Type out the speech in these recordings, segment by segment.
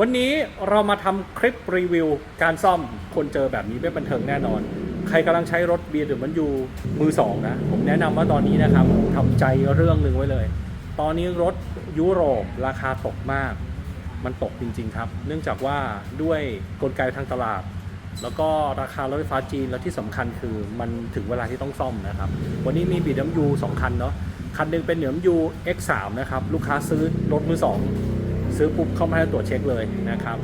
วันนี้เรามาทำคลิปรีวิวการซ่อมคนเจอแบบนี้ไม่บันเทิงแน่นอน ใครกำลังใช้รถ b ี w มันยูมือสองนะ ผมแนะนำว่าตอนนี้นะครับทำใจเรื่องหนึ่งไว้เลย ตอนนี้รถยุโรปราคาตกมาก มันตกจริง ๆ ครับ เนื่องจากว่าด้วยกลไกทางตลาด แล้วก็ราคารถไฟฟ้าจีนและที่สำคัญคือมันถึงเวลาที่ต้องซ่อมนะครับ วันนี้มีบีดัมยูสองคันเนาะคันหนึงเป็นเหนือมยู X3 นะครับลูกค้าซื้อรถมือสอง ซื้อปุ๊บเข้ามาให้ตรวจเช็คเลยนะครับ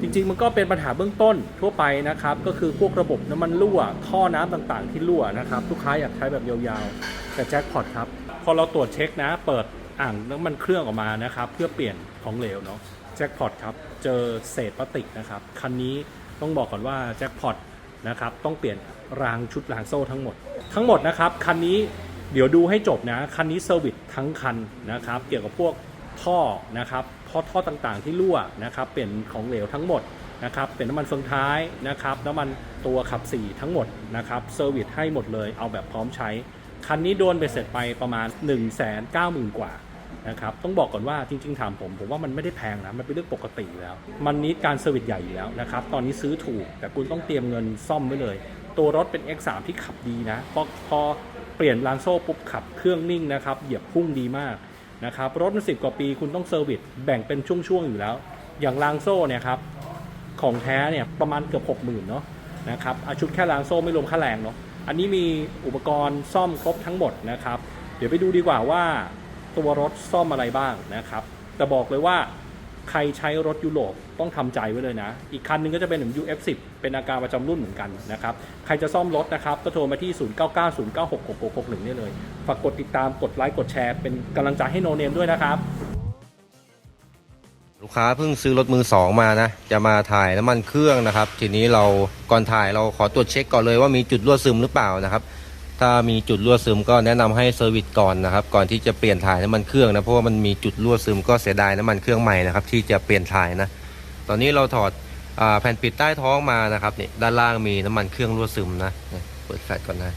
จริงๆมันก็เป็นปัญหาเบื้องต้นทั่วไปนะครับ ก็คือพวกระบบน้ำมันรั่ว ท่อน้ำต่างๆ ที่รั่วนะครับลูกค้าอยากใช้แบบยาวๆ แต่แจ็คพอตครับ พอเราตรวจเช็คนะ เปิดอ่างน้ำมันเครื่องออกมานะครับ เพื่อเปลี่ยนของเหลวเนาะแจ็คพอตครับ เจอเศษพลาสติกนะครับ คันนี้ต้องบอกก่อนว่าแจ็คพอตนะครับ ต้องเปลี่ยนรางชุดรางโซ่ทั้งหมด ทั้งหมดนะครับ คันนี้เดี๋ยวดูให้จบนะ คันนี้เซอร์วิสทั้งคันนะครับ เกี่ยวกับพวก ท่อนะครับท่อท่อต่างๆที่รั่วนะครับเปลี่ยนของเหลวทั้งหมดนะครับเป็นน้ำมันเฟืองท้ายนะครับน้ำมันตัวขับ4ทั้งหมดนะครับเซอร์วิสให้หมดเลยเอาแบบพร้อมใช้ คันนี้โดนไปเสร็จไปประมาณ 1 9 0 0 0 0 กว่านะครับต้องบอกก่อนว่าจริงๆถามผม ผมว่ามันไม่ได้แพงนะ มันเป็นเรื่องปกติแล้ว มันนิดการเซอร์วิสใหญ่อยู่แล้วนะครับ ตอนนี้ซื้อถูก แต่คุณต้องเตรียมเงินซ่อมไว้เลย ตัวรถเป็น X3 ที่ขับดีนะพอพอเปลี่ยนลานโซ่ปุ๊บขับเครื่องนิ่งนะครับ เหยียบพุ่งดีมาก นะครับ รถมันสิบกว่าปีคุณต้องเซอร์วิสแบ่งเป็นช่วง ๆ อยู่แล้ว อย่างลางโซ่เนี่ยครับ ของแท้เนี่ยประมาณเกือบ6 0,000เนาะนะครับอาชุดแค่ลางโซ่ไม่รวมค่าแรงเนาะอันนี้มีอุปกรณ์ซ่อมครบทั้งหมดนะครับ เดี๋ยวไปดูดีกว่าว่าตัวรถซ่อมอะไรบ้างนะครับ แต่บอกเลยว่า ใครใช้รถยุโรปต้องทำใจไว้เลยนะ อีกคันหนึงก็จะเป็นหนึ่ง UF10 เป็นอาการประจำรุ่นเหมือนกันนะครับ ใครจะซ่อมรถนะครับ ก็โทรมาที่ 0990966661ได้เลย ฝากกดติดตามกดไลค์กดแชร์เป็นกำลังใจให้โนเนมด้วยนะครับ ลูกค้าเพิ่งซื้อรถมือสองมานะ จะมาถ่ายน้ำมันเครื่องนะครับ ทีนี้เราก่อนถ่ายเราขอตรวจเช็คก่อนเลยว่ามีจุดรั่วซึมหรือเปล่านะครับ ถ้ามีจุดรั่วซึมก็แนะนำให้เซอร์วิสก่อนนะครับ ก่อนที่จะเปลี่ยนถ่ายน้ำมันเครื่องนะ เพราะว่ามันมีจุดรั่วซึมก็เสียดายน้ำมันเครื่องใหม่นะครับ ที่จะเปลี่ยนถ่ายนะ ตอนนี้เราถอดอแผ่นปิดใต้ท้องมานะครับนี่ด้านล่างมีน้ำมันเครื่องรั่วซึมนะ เปิดแฟลชก่อนนะ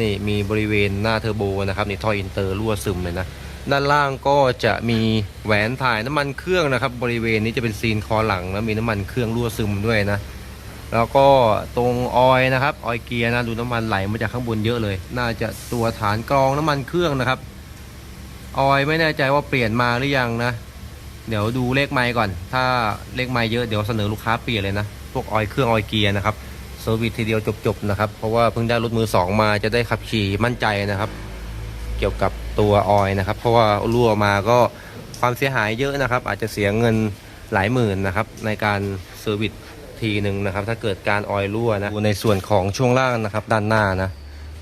นี่มีบริเวณหน้าเทอร์โบนะครับนี่ท่ออินเตอร์รั่วซึมเลยนะ ด้านล่างก็จะมีแหวนถ่ายน้ำมันเครื่องนะครับ บริเวณนี้จะเป็นซีนคอหลังแล้วมีน้ำมันเครื่องรั่วซึมด้วยนะ แล้วก็ตรงออยนะครับออยเกียร์นะดูน้ำมันไหลมาจากข้างบนเยอะเลย น่าจะตัวฐานกรองน้ำมันเครื่องนะครับ ออยไม่แน่ใจว่าเปลี่ยนมาหรือยังนะ เดี๋ยวดูเลขไมล์ก่อน ถ้าเลขไมล์เยอะเดี๋ยวเสนอลูกค้าเปลี่ยนเลยนะ พวกออยเครื่องออยเกียร์นะครับเซอร์วิสทีเดียวจบๆนะครับ เพราะว่าเพิ่งได้รถมือสองมาจะได้ขับขี่มั่นใจนะครับ เกี่ยวกับตัวออยนะครับ เพราะว่ารั่วมาก็ความเสียหายเยอะนะครับ อาจจะเสียเงินหลายหมื่นนะครับในการเซอร์วิส ทีหนึ่งนะครับ ถ้าเกิดการออยล์รั่วนะในส่วนของช่วงล่างนะครับ ด้านหน้านะ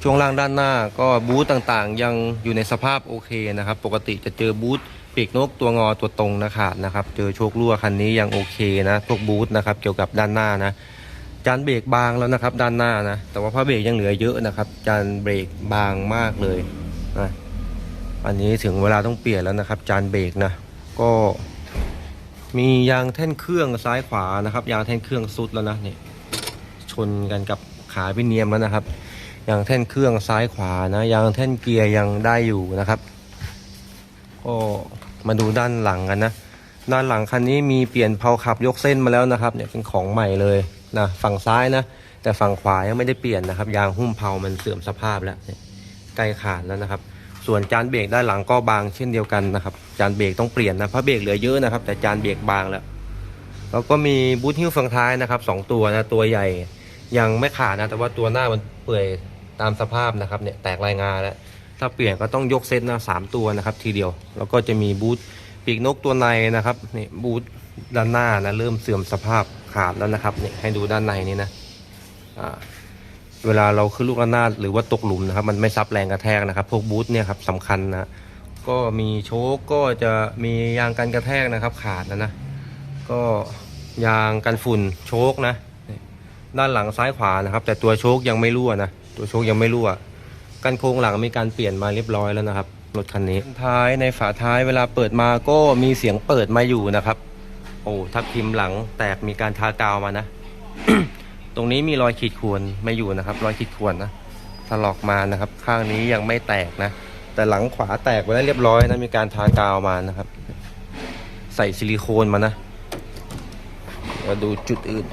ช่วงล่างด้านหน้าก็บูธต่างๆ ยังอยู่ในสภาพโอเคนะครับ ปกติจะเจอบูธปีกนกตัวงอตัวตรงนะขาดนะครับ เจอโชครั่วคันนี้ยังโอเคนะพวกบูธนะครับเกี่ยวกับด้านหน้านะจานเบรกบางแล้วนะครับ ด้านหน้านะแต่ว่าผ้าเบรกยังเหลือเยอะนะครับจานเบรกบางมากเลยนะอันนี้ถึงเวลาต้องเปลี่ยนแล้วนะครับ จานเบรกนะก็ มียางแท่นเครื่องซ้ายขวานะครับ ยางแท่นเครื่องสุดแล้วนะนี่ชนกันกับขาพี่เนียมแล้วนะครับ ยางแท่นเครื่องซ้ายขวานะ ยางแท่นเกียร์ยังได้อยู่นะครับก็มาดูด้านหลังกันนะ ด้านหลังคันนี้มีเปลี่ยนเพลาขับยกเส้นมาแล้วนะครับ เนี่ยเป็นของใหม่เลยนะฝั่งซ้ายนะ แต่ฝั่งขวายังไม่ได้เปลี่ยนนะครับ ยางหุ้มเพลามันเสื่อมสภาพแล้วใกล้ขาดแล้วนะครับ ส่วนจานเบรกด้านหลังก็บางเช่นเดียวกันนะครับ จานเบรกต้องเปลี่ยนนะเพราะเบรกเหลือเยอะนะครับ แต่จานเบรกบางแล้วแล้วก็มีบูทฮิ้วฝั่งท้ายนะครับสองตัวนะตัวใหญ่ยังไม่ขาดนะ แต่ว่าตัวหน้ามันเปื่อยตามสภาพนะครับเนี่ยแตกรายงานแล้วถ้าเปลี่ยนก็ต้องยกเซตนะสามตัวนะครับทีเดียว แล้วก็จะมีบูทปีกนกตัวในนะครับนี่บูทด้านหน้านะเริ่มเสื่อมสภาพขาดแล้วนะครับนี่ให้ดูด้านในนี่นะอ่าเวลาเราขึ้นลูกระนาดหรือว่าตกหลุมนะครับ มันไม่ซับแรงกระแทกนะครับ พวกบูทเนี่ยครับสำคัญนะ ก็มีโชคก็จะมียางกันกระแทกนะครับ ขาดนะนะ ก็ยางกันฝุ่นโชคนะ ด้านหลังซ้ายขวานะครับ แต่ตัวโชคยังไม่รั่วนะตัวโชคยังไม่รั่วกันโครงหลังมีการเปลี่ยนมาเรียบร้อยแล้วนะครับรถคันนี้ท้ายในฝาท้ายเวลาเปิดมาก็มีเสียงเปิดมาอยู่นะครับ โอ้ทับทิมหลังแตกมีการทากาวมานะ ตรงนี้มีรอยขีดข่วนไม่อยู่นะครับ รอยขีดข่วนนะถลอกมานะครับ ข้างนี้ยังไม่แตกนะ แต่หลังขวาแตกไปแล้วเรียบร้อยนะมีการทากาวมานะครับ ใส่ซิลิโคนมานะมาดูจุดอื่น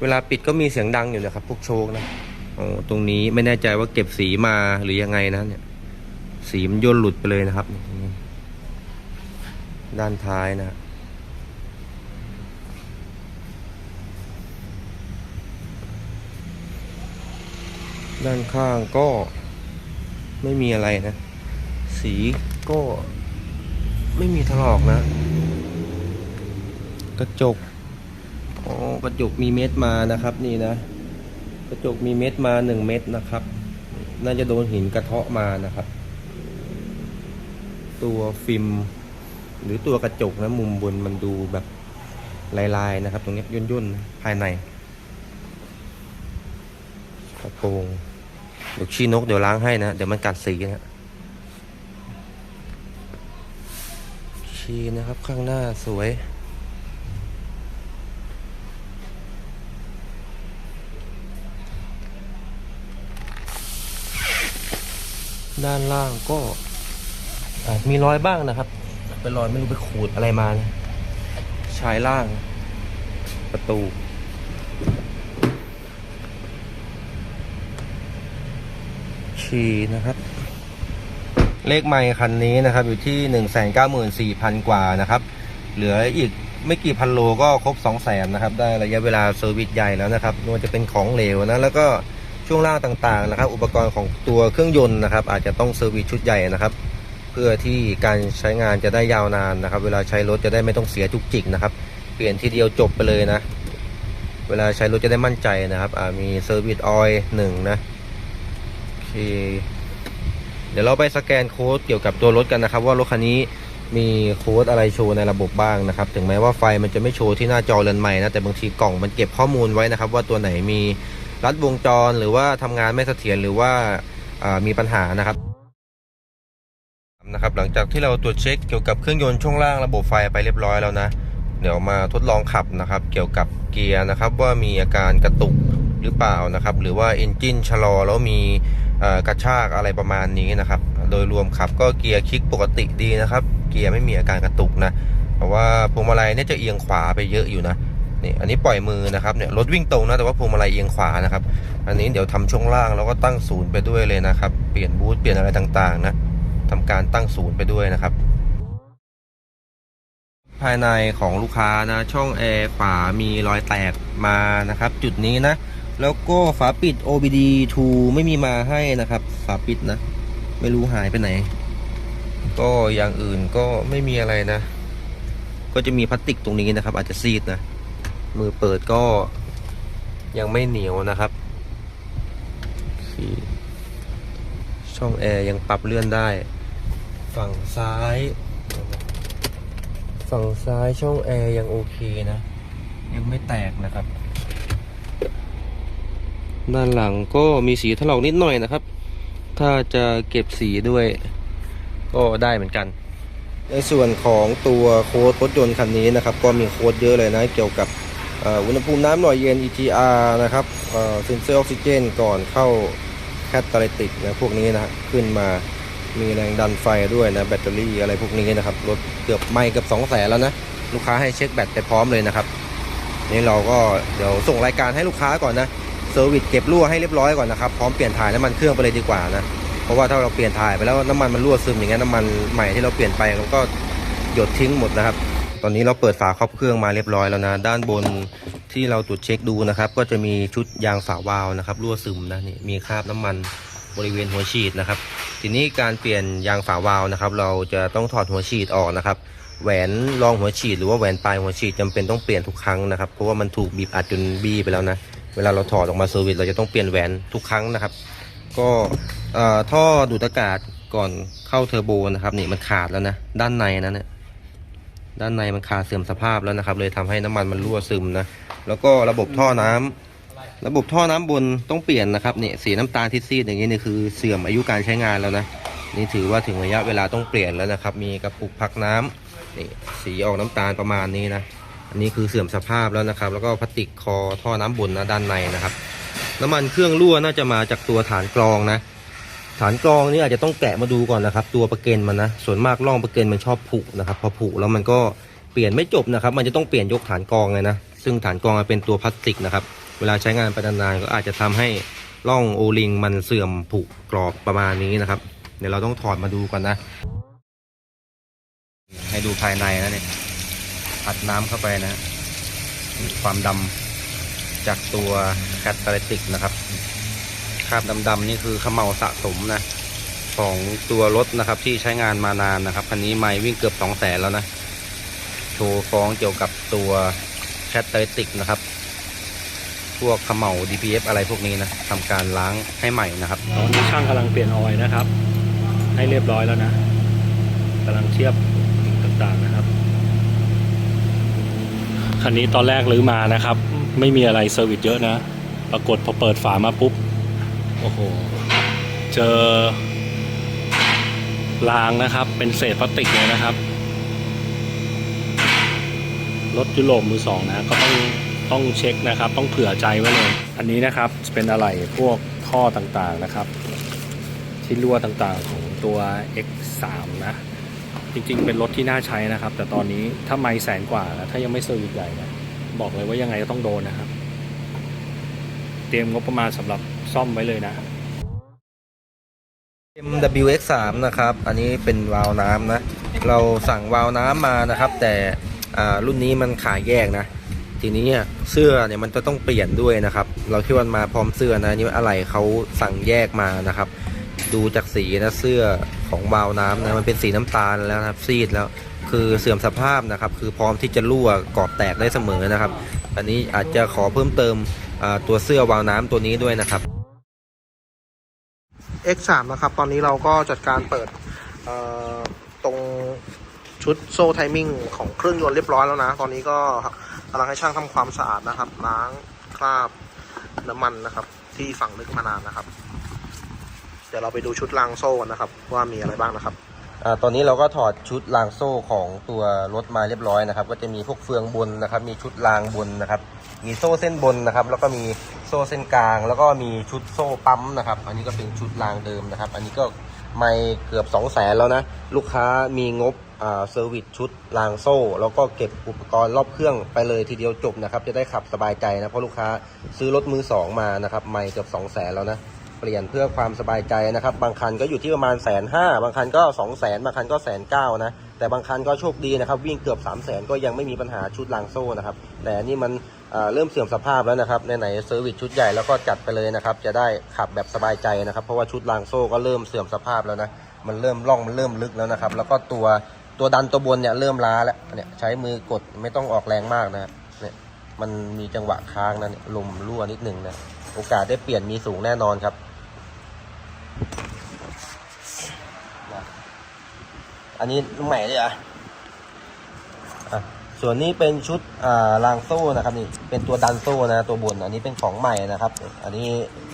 เวลาปิดก็มีเสียงดังอยู่นะครับ พวกโชคนะอ๋อตรงนี้ไม่แน่ใจว่าเก็บสีมาหรือยังไงนะเนี่ย สีมันย่นหลุดไปเลยนะครับ ด้านท้ายนะ ด้านข้างก็ไม่มีอะไรนะ สีก็ไม่มีถลอกนะ กระจกอ๋อกระจกมีเม็ดมานะครับนี่นะ กระจกมีเม็ดมาหนึ่งเม็ดนะครับ น่าจะโดนหินกระเทาะมานะครับ ตัวฟิล์มหรือตัวกระจกนะมุมบนมันดูแบบลายๆนะครับ ตรงนี้ย่นๆภายในกระโปรง เดี๋ยวชี้นกเดี๋ยวล้างให้นะ เดี๋ยวมันกัดสีนะชี้นะครับข้างหน้าสวย ด้านล่างก็มีรอยบ้างนะครับ เป็นรอยไม่รู้ไปขูดอะไรมานะชายล่างประตู ชีนะครับ เลขไม่คันนี้นะครับ อยู่ที่หนึ่งแสนเก้าหมื่นสี่พันกว่านะครับ เหลืออีกไม่กี่พันโลก็ครบสองแสนนะครับ ได้ระยะเวลาเซอร์วิสใหญ่แล้วนะครับไม่ว่าจะเป็นของเหลวนะแล้วก็ช่วงล่างต่างๆนะครับ อุปกรณ์ของตัวเครื่องยนต์นะครับ อาจจะต้องเซอร์วิสชุดใหญ่นะครับ เพื่อที่การใช้งานจะได้ยาวนานนะครับ เวลาใช้รถจะได้ไม่ต้องเสียจุกจิกนะครับ เปลี่ยนทีเดียวจบไปเลยนะ เวลาใช้รถจะได้มั่นใจนะครับมีเซอร์วิสออยหนึ่งนะ เคเดี๋ยวเราไปสแกนโค้ดเกี่ยวกับตัวรถกันนะครับ ว่ารถคันนี้มีโค้ดอะไรโชว์ในระบบบ้างนะครับ ถึงแม้ว่าไฟมันจะไม่โชว์ที่หน้าจอเรือนใหม่นะ แต่บางทีกล่องมันเก็บข้อมูลไว้นะครับ ว่าตัวไหนมีรัดวงจรหรือว่าทำงานไม่เสถียรหรือว่าามีปัญหานะครับนะครับ หลังจากที่เราตรวจเช็คเกี่ยวกับเครื่องยนต์ช่วงล่างระบบไฟไปเรียบร้อยแล้วนะเดี๋ยวมาทดลองขับนะครับ เกี่ยวกับเกียร์นะครับ ว่ามีอาการกระตุกหรือเปล่านะครับ หรือว่าเอนจินชะลอแล้วมี กระชากอะไรประมาณนี้นะครับ โดยรวมขับก็เกียร์คลิกปกติดีนะครับ เกียร์ไม่มีอาการกระตุกนะแต่ว่าพวงมาลัยเนี่ยจะเอียงขวาไปเยอะอยู่นะนี่อันนี้ปล่อยมือนะครับเนี่ยรถวิ่งตรงนะแต่ว่าพวงมาลัยเอียงขวานะครับ อันนี้เดี๋ยวทำช่วงล่างแล้วก็ตั้งศูนย์ไปด้วยเลยนะครับ เปลี่ยนบูทเปลี่ยนอะไรต่างๆนะทำการตั้งศูนย์ไปด้วยนะครับ ภายในของลูกค้านะช่องแอร์ฝามีรอยแตกมานะครับ จุดนี้นะ แล้วก็ฝาปิด OBD 2 ไม่มีมาให้นะครับ ฝาปิดนะ ไม่รู้หายไปไหน ก็อย่างอื่นก็ไม่มีอะไรนะ ก็จะมีพลาสติกตรงนี้นะครับ อาจจะซีดนะ มือเปิดก็ยังไม่เหนียวนะครับ ช่องแอร์ยังปรับเลื่อนได้ ฝั่งซ้าย ฝั่งซ้ายช่องแอร์ยังโอเคนะ ยังไม่แตกนะครับ ด้านหลังก็มีสีถลอกนิดหน่อยนะครับ ถ้าจะเก็บสีด้วย ก็ได้เหมือนกัน ในส่วนของตัวโค้ดรถยนต์คันนี้นะครับ ก็มีโค้ดเยอะเลยนะ เกี่ยวกับอ่ออุณหภูมิน้ำหล่อเย็น ETR นะครับเซนเซอร์ออกซิเจนก่อนเข้าแคตตาลิติกนะพวกนี้นะขึ้นมามีแรงดันไฟด้วยนะแบตเตอรี่อะไรพวกนี้นะครับรถเกือบไม่เกือบสองแสนแล้วนะ ลูกค้าให้เช็คแบตไปพร้อมเลยนะครับนี่เราก็เดี๋ยวส่งรายการให้ลูกค้าก่อนนะ ซอร์วิสเก็บรั่วให้เรียบร้อยก่อนนะครับ พร้อมเปลี่ยนถ่ายน้ำมันเครื่องไปเลยดีกว่านะ เพราะว่าถ้าเราเปลี่ยนถ่ายไปแล้วน้ำมันมันรั่วซึมอย่างเงี้ยน้ำมันใหม่ที่เราเปลี่ยนไปมันก็หยดทิ้งหมดนะครับ ตอนนี้เราเปิดฝาครอบเครื่องมาเรียบร้อยแล้วนะ ด้านบนที่เราตรวจเช็คดูนะครับ ก็จะมีชุดยางฝาวาล์วนะครับรั่วซึมนะนี่มีคราบน้ำมันบริเวณหัวฉีดนะครับ ทีนี้การเปลี่ยนยางฝาวาล์วนะครับ เราจะต้องถอดหัวฉีดออกนะครับ แหวนรองหัวฉีดหรือว่าแหวนปลายหัวฉีดจำเป็นต้องเปลี่ยนทุกครั้งนะครับ เพราะว่ามันถูกบีบอัดจนบีไปแล้วนะ เวลาเราถอดออกมาเซอร์วิสเราจะต้องเปลี่ยนแหวนทุกครั้งนะครับ ก็ท่อดูดอากาศก่อนเข้าเทอร์โบนะครับนี่มันขาดแล้วนะด้านในนั้นเนี่ยด้านในมันขาดเสื่อมสภาพแล้วนะครับ เลยทำให้น้ำมันมันรั่วซึมนะแล้วก็ระบบท่อน้ำระบบท่อน้ำบนต้องเปลี่ยนนะครับเนี่ยสีน้ำตาลทิซีดอย่างนี้นี่คือเสื่อมอายุการใช้งานแล้วนะนี่ถือว่าถึงระยะเวลาต้องเปลี่ยนแล้วนะครับ มีกระปุกพักน้ำนี่สีออกน้ำตาลประมาณนี้นะ อันนี้คือเสื่อมสภาพแล้วนะครับ แล้วก็พลาสติกคอท่อน้ำบนนะด้านในนะครับ น้ำมันเครื่องรั่วน่าจะมาจากตัวฐานกรองนะ ฐานกรองนี่อาจจะต้องแกะมาดูก่อนนะครับ ตัวประเกนมันนะส่วนมากร่องประเกนมันชอบผุนะครับพอผุแล้วมันก็เปลี่ยนไม่จบนะครับ มันจะต้องเปลี่ยนยกฐานกรองเลยนะซึ่งฐานกรองเป็นตัวพลาสติกนะครับเวลาใช้งานไปนานๆก็อาจจะทำให้ร่องโอลิงมันเสื่อมผุกรอบประมาณนี้นะครับ เดี๋ยวเราต้องถอดมาดูก่อนนะ ให้ดูภายในนะเนี่ย อัดน้ำเข้าไปนะ ความดำจากตัวแคตตาลิติกนะครับคราบดำๆนี่คือขมเหลาสะสมนะ ของตัวรถนะครับที่ใช้งานมานานนะครับคันนี้ไม่วิ่งเกือบสองแสนแล้วนะ โชว์ฟ้องเกี่ยวกับตัวแคตตาลิติกนะครับ พวกขมเหลา DPF อะไรพวกนี้นะทำการล้างให้ใหม่นะครับตอนนี้ช่างกำลังเปลี่ยนออยล์นะครับ ให้เรียบร้อยแล้วนะกำลังเทียบต่างๆนะครับ คันนี้ตอนแรกรื้อมานะครับ ไม่มีอะไรเซอร์วิสเยอะนะ ปรากฏพอเปิดฝามาปุ๊บ โอ้โห เจอรางนะครับ เป็นเศษพลาสติกเลยนะครับ รถยุโรปมือสองนะ ก็ต้องต้องเช็คนะครับ ต้องเผื่อใจไว้เลย อันนี้นะครับเป็นอะไรพวกท่อต่างๆนะครับ ที่รั่วต่างๆของตัว X3 นะ จริง ๆ เป็นรถที่น่าใช้นะครับ แต่ตอนนี้ถ้าไม่แสนกว่านะถ้ายังไม่เซอร์วิสใหญ่นะบอกเลยว่ายังไงก็ต้องโดนนะครับ เตรียมงบประมาณสำหรับซ่อมไว้เลยนะ MWX3 นะครับ อันนี้เป็นวาล์วน้ำนะ เราสั่งวาล์วน้ำมานะครับ แต่อ่ารุ่นนี้มันขายแยกนะ ทีนี้เสื้อเนี่ยมันจะต้องเปลี่ยนด้วยนะครับ เราคิดว่ามันมาพร้อมเสื้อนะนี่อะไรเขาสั่งแยกมานะครับ ดูจากสีนะเสื้อ ของวาล์วน้ำนะมันเป็นสีน้ำตาลแล้วนะครับซีดแล้วคือเสื่อมสภาพนะครับ คือพร้อมที่จะรั่วกรอบแตกได้เสมอนะครับ อันนี้อาจจะขอเพิ่มเติมตัวเสื้อวาล์วน้ำตัวนี้ด้วยนะครับ X3 นะครับ ตอนนี้เราก็จัดการเปิดตรงชุดโซ่ไทมิ่งของเครื่องยนต์เรียบร้อยแล้วนะ ตอนนี้ก็กำลังให้ช่างทำความสะอาดนะครับ ล้างคราบน้ำมันนะครับ ที่ฝังลึกมานานนะครับ เดี๋ยวเราไปดูชุดรางโซ่กันนะครับ ว่ามีอะไรบ้างนะครับอ่าตอนนี้เราก็ถอดชุดรางโซ่ของตัวรถมาเรียบร้อยนะครับ ก็จะมีพวกเฟืองบนนะครับ มีชุดรางบนนะครับ มีโซ่เส้นบนนะครับ แล้วก็มีโซ่เส้นกลาง แล้วก็มีชุดโซ่ปั๊มนะครับ อันนี้ก็เป็นชุดรางเดิมนะครับ อันนี้ก็ไม่เกือบ2 0 0แสนแล้วนะ ลูกค้ามีงบอ่าเซอร์วิสชุดรางโซ่ แล้วก็เก็บอุปกรณ์รอบเครื่องไปเลยทีเดียวจบนะครับ จะได้ขับสบายใจนะ เพราะลูกค้าซื้อรถมือสองมานะครับ ไม่เกือบ2 0 0แสนแล้วนะ เปลี่ยนเพื่อความสบายใจนะครับ บางคันก็อยู่ที่ประมาณแสนห้าบางคันก็สองแสนบางคันก็แสนเก้านะ แต่บางคันก็โชคดีนะครับ วิ่งเกือบ3 0 0แสนก็ยังไม่มีปัญหาชุดลางโซ่นะครับ แต่อันนี่มันเเริ่มเสื่อมสภาพแล้วนะครับไหนเซอร์วิสชุดใหญ่แล้วก็จัดไปเลยนะครับ จะได้ขับแบบสบายใจนะครับ เพราะว่าชุดลางโซ่ก็เริ่มเสื่อมสภาพแล้วนะ มันเริ่มร่องมันเริ่มลึกแล้วนะครับ แล้วก็ตัวตัวดันตัวบนเนี่ยเริ่มล้าแล้วเนี่ยใช้มือกดไม่ต้องออกแรงมากนะเนี่ยมันมีจังหวะค้างนะเนี่ยลมรั่วนิดหนึ่งนะโอกาสได้เปลี่ยนมีสูงแน่นอนครับ อันนี้ใหม่เลยอะส่วนนี้เป็นชุดรางโซ่นะครับนี่เป็นตัวดันโซ่นะตัวบนอันนี้เป็นของใหม่นะครับ อันนี้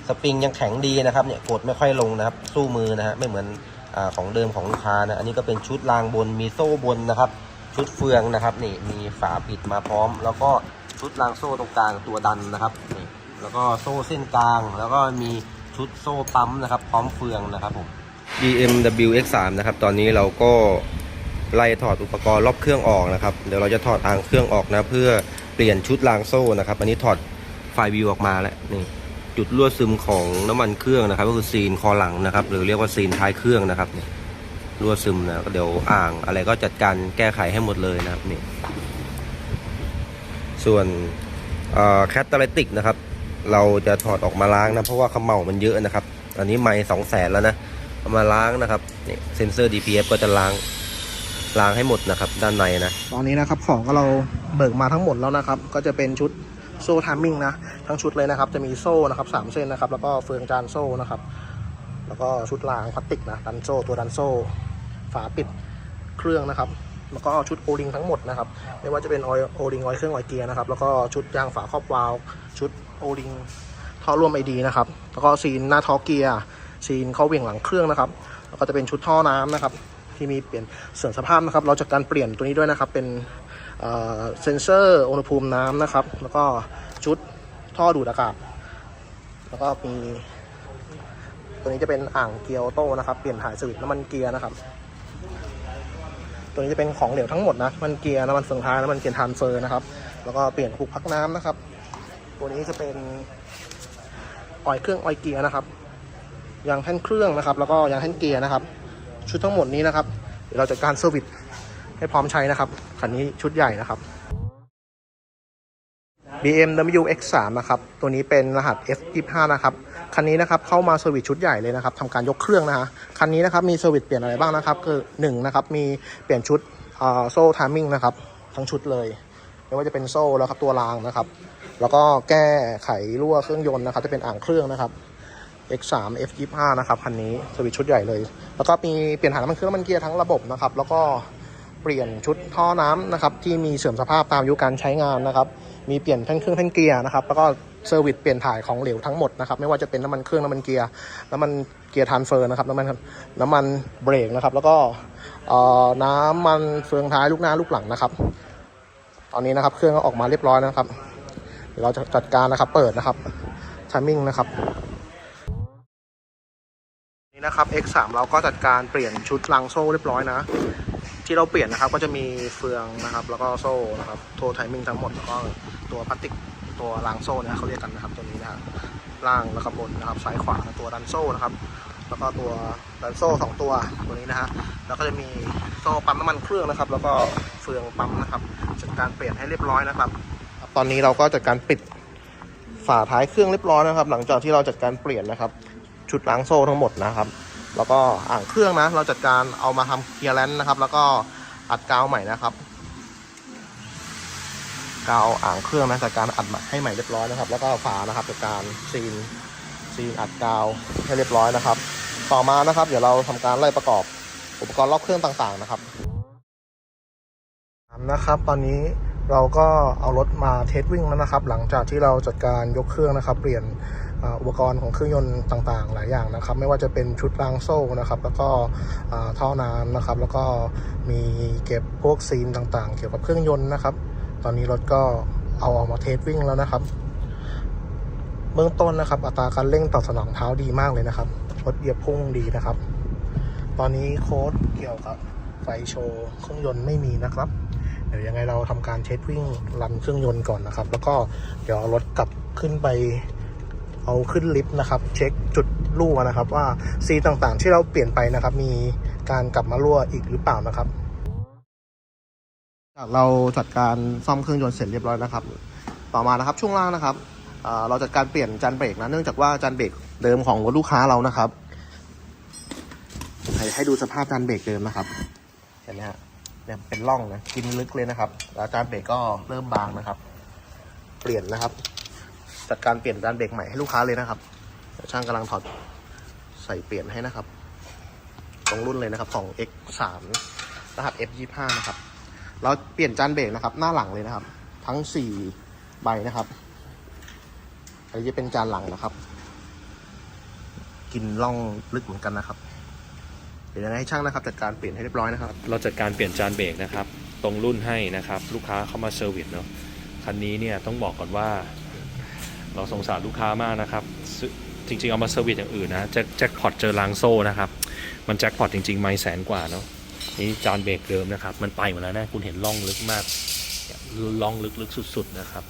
สปริงยังแข็งดีนะครับเนี่ยกดไม่ค่อยลงนะครับ สู้มือนะฮะไม่เหมือนอของเดิมของลูกค้านะอันนี้ก็เป็นชุดรางบนมีโซ่บนนะครับ ชุดเฟืองนะครับนี่มีฝาปิดมาพร้อม แล้วก็ชุดรางโซ่ตรงกลางตัวดันนะครับนี่แล้วก็โซ่เส้นกลาง แล้วก็มี ชุดโซ่ปั๊มนะครับ พร้อมเฟืองนะครับผม BMW X3 นะครับ ตอนนี้เราก็ไล่ถอดอุปกรณ์รอบเครื่องออกนะครับ เดี๋ยวเราจะถอดอ่างเครื่องออกนะ เพื่อเปลี่ยนชุดรางโซ่นะครับ อันนี้ถอดไฟวิวออกมาแล้วนี่จุดรั่วซึมของน้ำมันเครื่องนะครับ ก็คือซีนคอหลังนะครับ หรือเรียกว่าซีนท้ายเครื่องนะครับนี่รั่วซึมนะเดี๋ยวอ่างอะไรก็จัดการแก้ไขให้หมดเลยนะครับนี่ส่วนแคตตาลิติกนะครับ เราจะถอดออกมาล้างนะเพราะว่าขมเหลามันเยอะนะครับ อันนี้ไม่สองแสนแล้วนะเอามาล้างนะครับนี่เซนเซอร์ DPF ก็จะล้างล้างให้หมดนะครับ ด้านในนะตอนนี้นะครับของก็เราเบิกมาทั้งหมดแล้วนะครับ ก็จะเป็นชุดโซ่ทามมิ่งนะทั้งชุดเลยนะครับ จะมีโซ่นะครับสามเส้นนะครับ แล้วก็เฟืองจานโซ่นะครับ แล้วก็ชุดรางพลาสติกนะดันโซ่ตัวดันโซ่ฝาปิดเครื่องนะครับแล้วก็ชุดโอลิงทั้งหมดนะครับ ไม่ว่าจะเป็นออยโอลิงออยเครื่องออยเกียร์นะครับ แล้วก็ชุดยางฝาครอบวาล์วชุด โอลิงท่อร่วมไอดีนะครับ แล้วก็ซีนหน้าท้อเกียร์ซีนเข้าเหวี่ยงหลังเครื่องนะครับ แล้วก็จะเป็นชุดท่อน้ำนะครับ ที่มีเปลี่ยนเสื่อมสภาพนะครับ เราจะการเปลี่ยนตัวนี้ด้วยนะครับ เป็นเซนเซอร์อุณหภูมิน้ำนะครับ แล้วก็ชุดท่อดูดอากาศ แล้วก็มี ตัวนี้จะเป็นอ่างเกียร์ออโต้นะครับ เปลี่ยนถ่ายสวิตช์น้ำมันเกียร์นะครับ ตัวนี้จะเป็นของเหลวทั้งหมดนะ มันเกียร์น้ำมันเฟืองท้ายน้ำมันเกียร์ทานเฟอร์นะครับ แล้วก็เปลี่ยนคุกพักน้ำนะครับ ตัวนี้จะเป็นออยเครื่องออยเกียร์นะครับยางแท่นเครื่องนะครับ แล้วก็ยางแท่นเกียร์นะครับ ชุดทั้งหมดนี้นะครับเดี๋ยวเราจัดการเซอร์วิสให้พร้อมใช้นะครับคันนี้ชุดใหญ่นะครับ BMW X3 นะครับ ตัวนี้เป็นรหัส F25 นะครับ คันนี้นะครับเข้ามาเซอร์วิสชุดใหญ่เลยนะครับทำการยกเครื่องนะฮะ คันนี้นะครับมีเซอร์วิสเปลี่ยนอะไรบ้างนะครับ คือ1นะครับมีเปลี่ยนชุดโซ่ทามมิ่งนะครับ ทั้งชุดเลย ไม่ว่าจะเป็นโซ่แล้วครับตัวรางนะครับ แล้วก็แก้ไขรั่วเครื่องยนต์นะครับจะเป็นอ่างเครื่องนะครับ X3 F25 นะครับคันนี้สวิตช์ชุดใหญ่เลย แล้วก็มีเปลี่ยนถ่านน้ำมันเครื่องน้ำมันเกียร์ทั้งระบบนะครับ แล้วก็เปลี่ยนชุดท่อน้ำนะครับที่มีเสื่อมสภาพตามอายุการใช้งานนะครับ มีเปลี่ยนแท่นเครื่องแท่นเกียร์นะครับแล้วก็เซอร์วิสเปลี่ยนถ่ายของเหลวทั้งหมดนะครับไม่ว่าจะเป็นน้ำมันเครื่องน้ำมันเกียร์น้ำมันเกียร์ทรานเฟอร์นะครับน้ำมันน้ำมันเบรกนะครับแล้วก็น้ำมันเฟืองท้ายลูกหน้าลูกหลังนะครับ ตอนนี้นะครับเครื่องก็ออกมาเรียบร้อยนะครับ เดี๋ยวเราจะจัดการนะครับ เปิดนะครับทามมิ่งนะครับนี่นะครับ X3 เราก็จัดการเปลี่ยนชุดลังโซ่เรียบร้อยนะ ที่เราเปลี่ยนนะครับก็จะมีเฟืองนะครับ แล้วก็โซ่นะครับโทไทมิ่งทั้งหมดแล้วก็ตัวพลาสติกตัวรางโซ่เนี่ยเขาเรียกกันนะครับตัวนี้นะครับล่างแล้วก็บนนะครับซ้ายขวาตัวดันโซ่นะครับแล้วก็ตัวดันโซ่สองตัวตัวนี้นะฮะแล้วก็จะมีโซ่ปั๊มน้ำมันเครื่องนะครับ แล้วก็เฟืองปั๊มนะครับ การเปลี่ยนให้เรียบร้อยนะครับ ตอนนี้เราก็จัดการปิดฝาท้ายเครื่องเรียบร้อยนะครับ หลังจากที่เราจัดการเปลี่ยนนะครับ ชุดล้างโซ่ทั้งหมดนะครับ แล้วก็อ่างเครื่องนะ เราจัดการเอามาทำเคลียร์แลนด์นะครับ แล้วก็อัดกาวใหม่นะครับกาวอ่างเครื่องนะจัดการอัดให้ใหม่เรียบร้อยนะครับ แล้วก็ฝานะครับจัดการซีนซีนอัดกาวให้เรียบร้อยนะครับ ต่อมานะครับ เดี๋ยวเราทำการไล่ประกอบอุปกรณ์รอบเครื่องต่างๆนะครับ นะครับ ตอนนี้เราก็เอารถมาเทสวิ่งแล้วนะครับ หลังจากที่เราจัดการยกเครื่องนะครับ เปลี่ยนอุปกรณ์ของเครื่องยนต์ต่างๆ หลายอย่างนะครับ ไม่ว่าจะเป็นชุดรางโซ่นะครับ แล้วก็ท่อน้ำนะครับ แล้วก็มีเก็บพวกซีนต่างๆ เกี่ยวกับเครื่องยนต์นะครับ ตอนนี้รถก็เอาออกมาเทสวิ่งแล้วนะครับ เบื้องต้นนะครับ อัตราการเร่งตอบสนองเท้าดีมากเลยนะครับรถเหยียบพุ่งดีนะครับ ตอนนี้โค้ดเกี่ยวกับไฟโชว์เครื่องยนต์ไม่มีนะครับ เดี๋ยวยังไงเราทำการเทสวิ่งรันเครื่องยนต์ก่อนนะครับ แล้วก็เดี๋ยวเอารถกลับขึ้นไปเอาขึ้นลิฟต์นะครับ เช็คจุดรั่วนะครับ ว่าซีต่างๆ ที่เราเปลี่ยนไปนะครับ มีการกลับมารั่วอีกหรือเปล่านะครับเราจัดการซ่อมเครื่องยนต์เสร็จเรียบร้อยนะครับ ต่อมานะครับช่วงล่างนะครับเราจัดการเปลี่ยนจานเบรกนะเนื่องจากว่าจานเบรกเดิมของรถลูกค้าเรานะครับให้ให้ดูสภาพจานเบรกเดิมนะครับเห็นไหมฮะ เนี่ยเป็นร่องนะกินลึกเลยนะครับแล้วจานเบรกก็เริ่มบางนะครับ เปลี่ยนนะครับจัดการเปลี่ยนจานเบรกใหม่ให้ลูกค้าเลยนะครับช่างกำลังถอดใส่เปลี่ยนให้นะครับ ตรงรุ่นเลยนะครับของ X3 รหัส F25 นะครับ เราเปลี่ยนจานเบรกนะครับ หน้าหลังเลยนะครับ ทั้ง 4 ใบนะครับอันนี้จะเป็นจานหลังนะครับ กินล่องลึกเหมือนกันนะครับ เดี๋ยวยังไงให้ช่างนะครับจัดการเปลี่ยนให้เรียบร้อยนะครับ เราจัดการเปลี่ยนจานเบรกนะครับ ตรงรุ่นให้นะครับ ลูกค้าเข้ามาเซอร์วิสเนาะคันนี้เนี่ยต้องบอกก่อนว่า เราสงสารลูกค้ามากนะครับ จริงๆ เอามาเซอร์วิสอย่างอื่นนะแจ็คแจ็คพอตเจอลางโซ่นะครับ มันแจ็คพอตจริงๆ ไม่แสนกว่าเนาะนี่จานเบรกเดิมนะครับ มันไปหมดแล้วนะคุณเห็นล่องลึกมากล่องลึกๆสุด ๆ นะครับ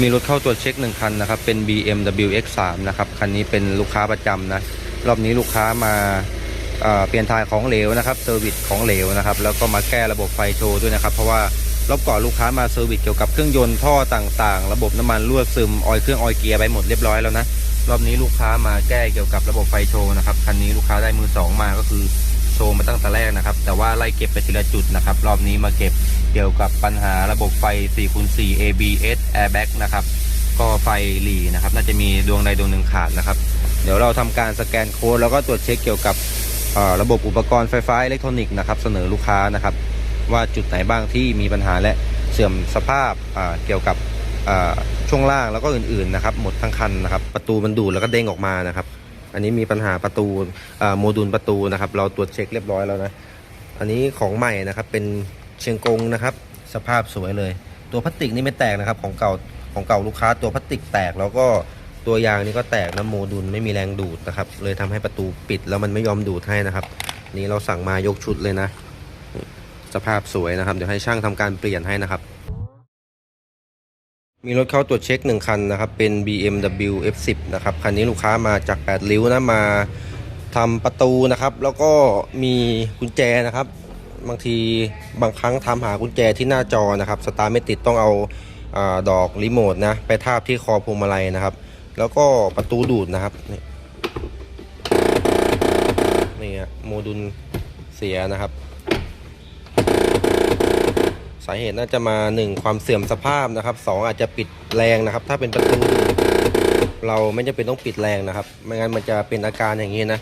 มีรถเข้าตัวจเช็คหนึ่งคันนะครับ เป็น BMW X3 นะครับ คันนี้เป็นลูกค้าประจำนะ รอบนี้ลูกค้ามาเอ่อเปลี่ยนถ่ายของเหลวนะครับเซอร์วิสของเหลวนะครับ แล้วก็มาแก้ระบบไฟโชว์ด้วยนะครับ เพราะว่ารอบก่อนลูกค้ามาเซอร์วิสเกี่ยวกับเครื่องยนต์ท่อต่างๆ ระบบน้ำมันรั่วซึมออยเครื่องออยเกียร์ไปหมดเรียบร้อยแล้วนะ รอบนี้ลูกค้ามาแก้เกี่ยวกับระบบไฟโชว์นะครับ คันนี้ลูกค้าได้มือสองมาก็คือ โชว์มาตั้งแต่แรกนะครับ แต่ว่าไล่เก็บไปทีละจุดนะครับ รอบนี้มาเก็บเกี่ยวกับปัญหาระบบไฟ 4x4 ABS airbag นะครับ ก็ไฟหลีนะครับ น่าจะมีดวงใดดวงหนึ่งขาดนะครับ เดี๋ยวเราทำการสแกนโค้ดแล้วก็ตรวจเช็คเกี่ยวกับระบบอุปกรณ์ไฟฟ้าอิเล็กทรอนิกส์นะครับเสนอลูกค้านะครับ ว่าจุดไหนบ้างที่มีปัญหาและเสื่อมสภาพาเกี่ยวกับช่วงล่างแล้วก็อื่นๆนะครับ หมดทั้งคันนะครับ ประตูมันดูดแล้วก็เด้งออกมานะครับ อันนี้มีปัญหาประตูโมดูลประตูนะครับ เราตรวจเช็คเรียบร้อยแล้วนะ อันนี้ของใหม่นะครับเป็นเชียงกงนะครับ สภาพสวยเลย ตัวพลาสติกนี่ไม่แตกนะครับ ของเก่าของเก่าลูกค้าตัวพลาสติกแตกแล้วก็ตัวยางนี่ก็แตกนะโมดูลไม่มีแรงดูดนะครับ เลยทำให้ประตูปิดแล้วมันไม่ยอมดูดให้นะครับ นี่เราสั่งมายกชุดเลยนะ สภาพสวยนะครับ เดี๋ยวให้ช่างทำการเปลี่ยนให้นะครับ มีรถเข้าตรวจเช็คหนึ่งคันนะครับ เป็น BMW F10 นะครับ คันนี้ลูกค้ามาจาก 8 ริ้วนะ มาทำประตูนะครับ แล้วก็มีกุญแจนะครับ บางทีบางครั้งทำหากุญแจที่หน้าจอนะครับ สตาร์ไม่ติดต้องเอาอาดอกรีโมทนะ ไปทาบที่คอพวงมาลัยนะครับ แล้วก็ประตูดูดนะครับ นี่นี่โมดูลเสียนะครับ สาเหตุน่าจะมา 1 ความเสื่อมสภาพนะครับ 2 อาจจะปิดแรงนะครับ ถ้าเป็นประตูเราไม่จำเป็นต้องปิดแรงนะครับ ไม่งั้นมันจะเป็นอาการอย่างนี้นะ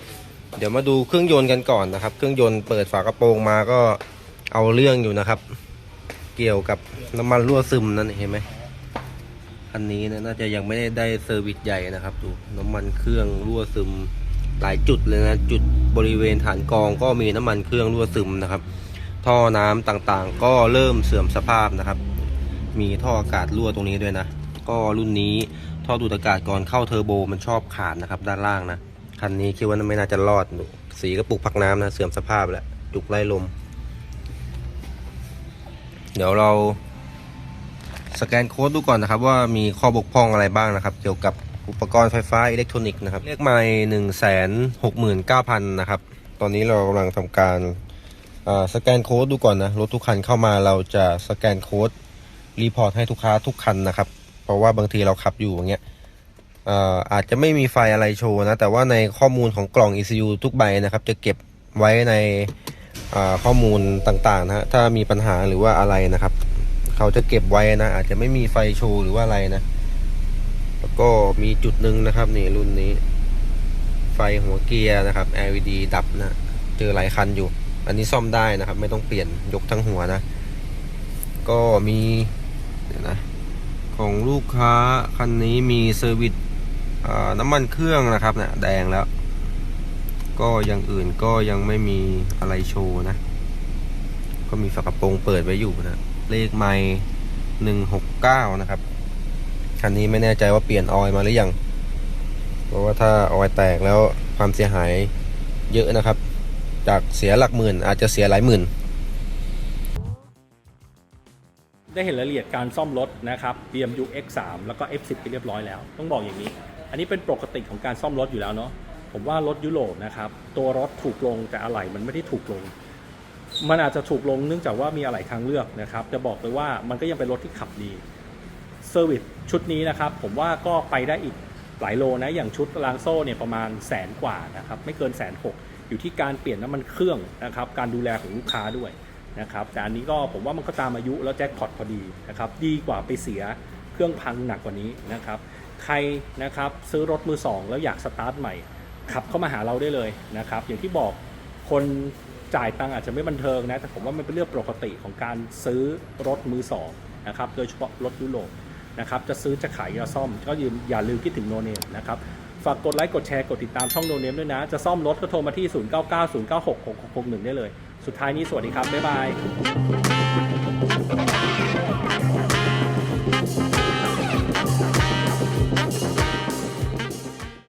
เดี๋ยวมาดูเครื่องยนต์กันก่อนนะครับ เครื่องยนต์เปิดฝากระโปรงมาก็เอาเรื่องอยู่นะครับ เกี่ยวกับน้ำมันรั่วซึมนั่นเห็นไหมคันนี้นยน่าจะยังไม่ได้ได้เซอร์วิสใหญ่นะครับดูน้ำมันเครื่องรั่วซึมหลายจุดเลยนะ จุดบริเวณฐานกรองก็มีน้ำมันเครื่องรั่วซึมนะครับ ท่อน้ำต่างๆ ก็เริ่มเสื่อมสภาพนะครับ มีท่ออากาศรั่วตรงนี้ด้วยนะ ก็รุ่นนี้ท่อดูดอากาศก่อนเข้าเทอร์โบมันชอบขาดนะครับ ด้านล่างนะ คันนี้คิดว่าไม่น่าจะรอดดูสีกระปุกพักน้ำนะ เสื่อมสภาพแล้วจุกไล่ลม เดี๋ยวเราสแกนโค้ดดูก่อนนะครับ ว่ามีข้อบกพร่องอะไรบ้างนะครับ เกี่ยวกับอุปกรณ์ไฟฟ้าอิเล็กทรอนิกส์นะครับเลขไมล์หนึ่งแสนหกหมื่นเก้าพันนะครับ ตอนนี้เรากำลังทำการ สแกนโค้ดดูก่อนนะ รถทุกคันเข้ามาเราจะสแกนโค้ดรีพอร์ตให้ทุกค้าทุกคันนะครับ เพราะว่าบางทีเราขับอยู่อย่างเงี้ยอออาจจะไม่มีไฟอะไรโชว์นะ แต่ว่าในข้อมูลของกล่อง ECU ทุกใบนะครับ จะเก็บไว้ในข้อมูลต่างๆนะฮะถ้ามีปัญหาหรือว่าอะไรนะครับ เขาจะเก็บไว้นะ อาจจะไม่มีไฟโชว์หรือว่าอะไรนะ แล้วก็มีจุดหนึ่งนะครับนี่รุ่นนี้ ไฟหัวเกียร์นะครับ LED ดับนะ เจอหลายคันอยู่ อันนี้ซ่อมได้นะครับ ไม่ต้องเปลี่ยนยกทั้งหัวนะ ก็มีเดี๋ยวนะของลูกค้าคันนี้มีเซอร์วิสน้ำมันเครื่องนะครับเนี่ยแดงแล้ว ก็อย่างอื่นก็ยังไม่มีอะไรโชว์นะ ก็มีฝากระโปรงเปิดไว้อยู่นะ เลขไม่หนึ่งหกเก้านะครับ คันนี้ไม่แน่ใจว่าเปลี่ยนออยมาหรือยัง เพราะว่าถ้าออยแตกแล้วความเสียหายเยอะนะครับ จากเสียหลักหมื่น อาจจะเสียหลายหมื่น ได้เห็นรายละเอียดการซ่อมรถนะครับ BMW X3 แล้วก็ F10 ไปเรียบร้อยแล้ว ต้องบอกอย่างนี้ อันนี้เป็นปกติของการซ่อมรถอยู่แล้วเนาะผมว่ารถยุโรปนะครับตัวรถถูกลงแต่อะไหล่มันไม่ได้ถูกลง มันอาจจะถูกลงเนื่องจากว่ามีอะไหล่ทางเลือกนะครับจะบอกเลยว่ามันก็ยังเป็นรถที่ขับดีเซอร์วิสชุดนี้นะครับ ผมว่าก็ไปได้อีกหลายโลนะอย่างชุดลางโซ่เนี่ยประมาณแสนกว่านะครับไม่เกินแสนหก อยู่ที่การเปลี่ยนน้ำมันเครื่องนะครับการดูแลของลูกค้าด้วยนะครับแต่อันนี้ก็ผมว่ามันก็ตามอายุแล้วแจ็คพอตพอดีนะครับดีกว่าไปเสียเครื่องพังหนักกว่านี้นะครับใครนะครับซื้อรถมือสองแล้วอยากสตาร์ทใหม่ขับเข้ามาหาเราได้เลยนะครับอย่างที่บอกคนจ่ายตังอาจจะไม่บันเทิงนะแต่ผมว่ามันเป็นเรื่องปกติของการซื้อรถมือสองนะครับโดยเฉพาะรถยุโรปนะครับจะซื้อจะขายจะซ่อมก็ย่าอย่าลืมคิดถึงโนเนมนะครับ ฝากกดไลค์กดแชร์กดติดตามช่องโนเนมด้วยนะ จะซ่อมรถก็โทรมาที่ 0990966661 ได้เลย สุดท้ายนี้สวัสดีครับ บ๊ายบาย